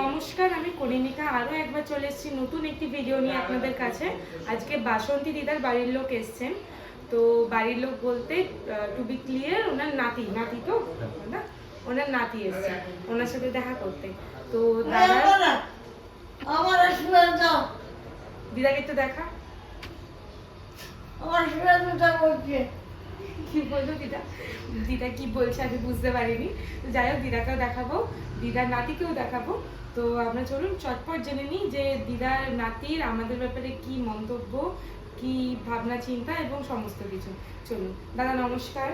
নমস্কার আমি করিনিকা। আরও একবার চলে এসেছি নতুন একটি ভিডিও নিয়ে আপনাদের কাছে। আজকে বাসন্তী দিদার বাড়ির লোক এসছেন। তো বাড়ির লোক বলতে টু বি ক্লিয়ার ওনার নাতি নাতি তো? না? ওনার নাতি এসছে। ওনার সাথে দেখা করতে। তো দাদা? আমার দিদাকে একটু দেখা। আমার কি বলল দিদা? দিদা কি বলছে আমি বুঝতে পারিনি। তো যাই হোক দিদাকেও দেখাবো দিদার নাতিকেও দেখাবো। তো আমরা চলুন চটপট জেনে নিই যে দিদার নাতির আমাদের ব্যাপারে কি মন্তব্য কি ভাবনা চিন্তা এবং সমস্ত কিছু। চলুন দাদা নমস্কার।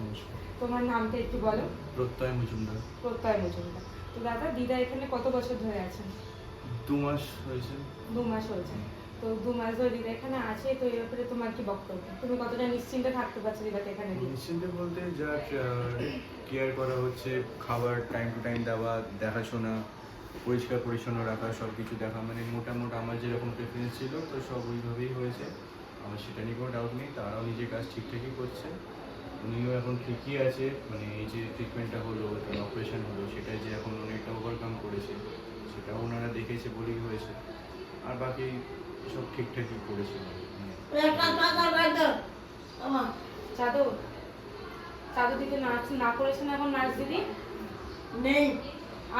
নমস্কার। তোমার নামটা একটু বলো। প্রত্যয় মজুমদার। প্রত্যয় মজুমদার। তো দাদা দিদা এখানে কত বছর ধরে আছেন? দু মাস হয়েছে। দু মাস হয়েছে। তো দু মাস ধরে দিদা এখানে আছে, তো এই ব্যাপারে তোমার কি বক্তব্য? তুমি কতটা নিশ্চিন্তে থাকতে পারছ দিদাকে এখানে নিশ্চিন্তে বলতে যা কেয়ার করা হচ্ছে, খাবার টাইম টু টাইম দেওয়া, দেখাশোনা, পরিষ্কার পরিচ্ছন্ন রাখা সব কিছু দেখা। মানে মোটামুটি আমার যেরকম প্রেফারেন্স ছিল, তো সব ওইভাবেই হয়েছে। আমার সেটা নিয়ে কোনো ডাউট নেই, তারাও নিজের কাজ ঠিকঠাকই করছে। উনিও এখন ঠিকই আছে মানে এই যে ট্রিটমেন্টটা হলো অপারেশন হলো সেটা যে এখন অনেকটা ওভারকাম করেছে, সেটাও ওনারা দেখেছে বলেই হয়েছে। আর বাকি সব ঠিকঠাকই করেছে। মানে একটা টাকা বাইতো আমার চাদর চাদর দিতে নাচ না করেছেন এখন নাচ দিদি? নেই।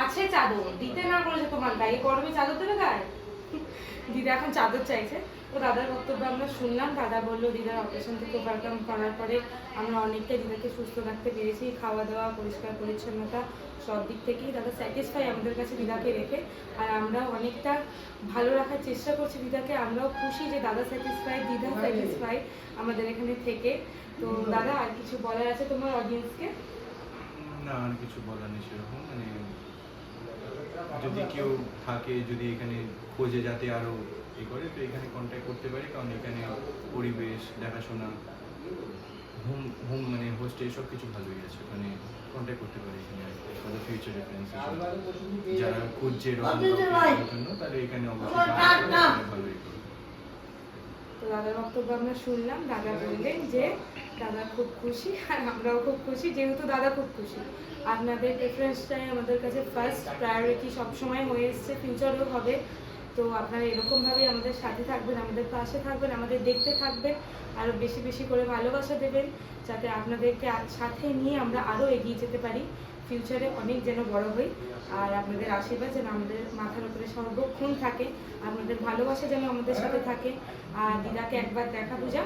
আছে চাদর দিতে না করেছে তোমার গায়ে? গরমে চাদর দেবে গায়ে? দিদা এখন চাদর চাইছে। তো দাদার বক্তব্য আমরা শুনলাম। দাদা বলল দিদার অপারেশন থেকে ওভারকাম করার পরে আমরা অনেকটাই দিদাকে সুস্থ রাখতে পেরেছি। খাওয়া দাওয়া পরিষ্কার পরিচ্ছন্নতা সব দিক থেকেই দাদা স্যাটিসফাই আমাদের কাছে দিদাকে রেখে। আর আমরা অনেকটা ভালো রাখার চেষ্টা করছি দিদাকে। আমরাও খুশি যে দাদা স্যাটিসফাই দিদা স্যাটিসফাই আমাদের এখানে থেকে। তো দাদা আর কিছু বলার আছে তোমার অডিয়েন্সকে না আর কিছু বলার নেই সেরকম। মানে যদি কেউ থাকে যদি এখানে খোঁজে যাতে আরও এ করে তো এখানে কন্ট্যাক্ট করতে পারি কারণ এখানে পরিবেশ দেখাশোনা হোম হোম মানে হোস্টেল সব কিছু ভালোই আছে। মানে কন্ট্যাক্ট করতে পারি এখানে ফর দ্য ফিউচার রেফারেন্স যারা খুঁজছে এরকম জন্য তাহলে এখানে অবশ্যই। ভালোই তো দাদার বক্তব্য আমরা শুনলাম। দাদা বললেন যে, দাদা খুব খুশি। আর আমরাও খুব খুশি, যেহেতু দাদা খুব খুশি। আপনাদের প্রেফারেন্সটাই আমাদের কাছে ফার্স্ট প্রায়োরিটি সবসময় হয়ে এসছে ফিউচারেও হবে। তো আপনারা এরকমভাবেই আমাদের সাথে থাকবেন, আমাদের পাশে থাকবেন, আমাদের দেখতে থাকবেন, আরও বেশি বেশি করে ভালোবাসা দেবেন, যাতে আপনাদেরকে সাথে নিয়ে আমরা আরও এগিয়ে যেতে পারি। ফিউচারে অনেক যেন বড় হই। আর আপনাদের আশীর্বাদ যেন আমাদের মাথার উপরে সর্বক্ষণ থাকে। আপনাদের ভালোবাসা যেন আমাদের সাথে থাকে। আর দিদাকে একবার দেখা বুঝা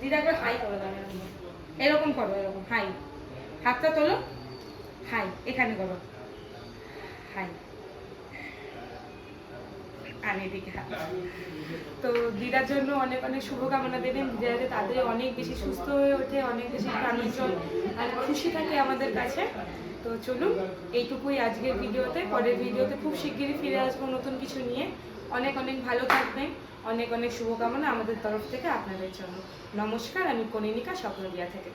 দিদাকে হাই করো দাঁড়িয়ে এরকম করো, এরকম। হাই। হাতটা তোলো। হাই। এখানে করো। হাই। আর এদিকে। হাত তো দিদার জন্য অনেক অনেক শুভকামনা দেবেন। যাতে তাদের অনেক বেশি সুস্থ হয়ে ওঠে, অনেক বেশি প্রাণোজ্জ্বল আর খুশি থাকে আমাদের কাছে। তো চলুন, এইটুকুই আজকের ভিডিওতে। পরের ভিডিওতে খুব শিগগিরই ফিরে আসব নতুন কিছু নিয়ে। অনেক অনেক ভালো থাকবেন। অনেক অনেক শুভকামনা আমাদের তরফ থেকে আপনাদের জন্য। নমস্কার, আমি কনিনিকা স্বপ্নবিয়া থেকে।